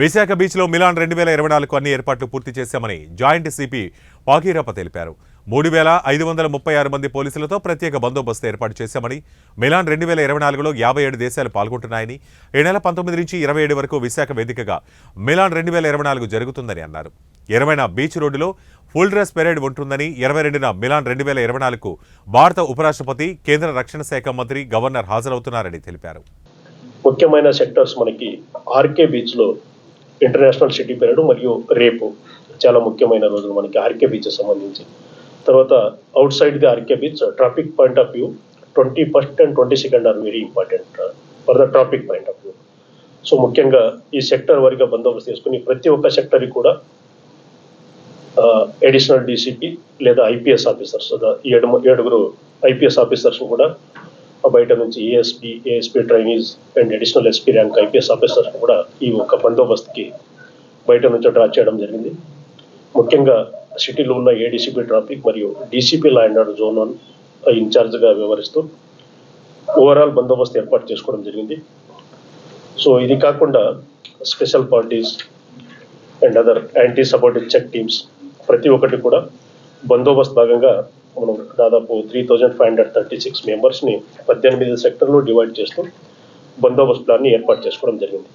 విశాఖ బీచ్లో మిలాన్ రెండు వేల ఇరవై నాలుగు అన్ని ఏర్పాట్లు పూర్తి చేశామని జాయింట్ సిపి వాకీరప్ప తెలిపారు. మూడు వేల ఐదు వందల ముప్పై ఆరు మంది పోలీసులతో ప్రత్యేక బందోబస్తు ఏర్పాటు చేశామని మిలాన్ రెండు వేల ఇరవై నాలుగులో యాభై ఏడు దేశాలు పాల్గొంటున్నాయని ఈ నెల పంతొమ్మిది నుంచి ఇరవై ఏడు వరకు విశాఖ వేదికగా మిలాన్ రెండు వేల ఇరవై నాలుగు జరుగుతుందని అన్నారు. ఇరవైన బీచ్ రోడ్డులో ఫుల్ డ్రెస్ పెరేడ్ ఉంటుందని ఇరవై రెండున మిలాన్ రెండు వేల ఇరవై నాలుగు భారత ఉపరాష్ట్రపతి కేంద్ర రక్షణ శాఖ మంత్రి గవర్నర్ హాజరవుతున్నారని తెలిపారు. ముఖ్యమైన సెక్టర్స్ మనకి ఆర్కే బీచ్లో ఇంటర్నేషనల్ సిటీ పీరియడ్ మరియు రేపు చాలా ముఖ్యమైన రోజులు మనకి ఆర్కే బీచ్ సంబంధించి. తర్వాత outside the RK beach traffic point of view twenty first and twenty second are very important for the traffic point of view. So ముఖ్యంగా ఈ సెక్టర్ వారిగా బందోబస్తు చేసుకుని ప్రతి ఒక్క సెక్టర్ కూడా అడిషనల్ డీసీపీ లేదా ఐపీఎస్ ఆఫీసర్స్ ఏడు ఏడుగురు ఐపీఎస్ ఆఫీసర్స్ కూడా బయట నుంచి ASP ASP trainees and additional SP rank IPS officers కూడా ఈ ఒక్క బందోబస్తుకి బయట నుంచి డ్రా చేయడం జరిగింది. ముఖ్యంగా సిటీలో ఉన్న ఏడీసీపీ ట్రాఫిక్ మరియు DCP law and order zone one ఇన్ఛార్జ్గా వ్యవహరిస్తూ ఓవరాల్ బందోబస్తు ఏర్పాటు చేసుకోవడం జరిగింది. సో ఇది కాకుండా special parties and other anti supportive check teams ప్రతి ఒక్కటి కూడా బందోబస్తు భాగంగా మనం దాదాపు three thousand five hundred thirty six మెంబర్స్ని పద్దెనిమిది సెక్టర్లో డివైడ్ చేస్తూ బందోబస్తు ప్లాన్ని ఏర్పాటు చేసుకోవడం జరిగింది.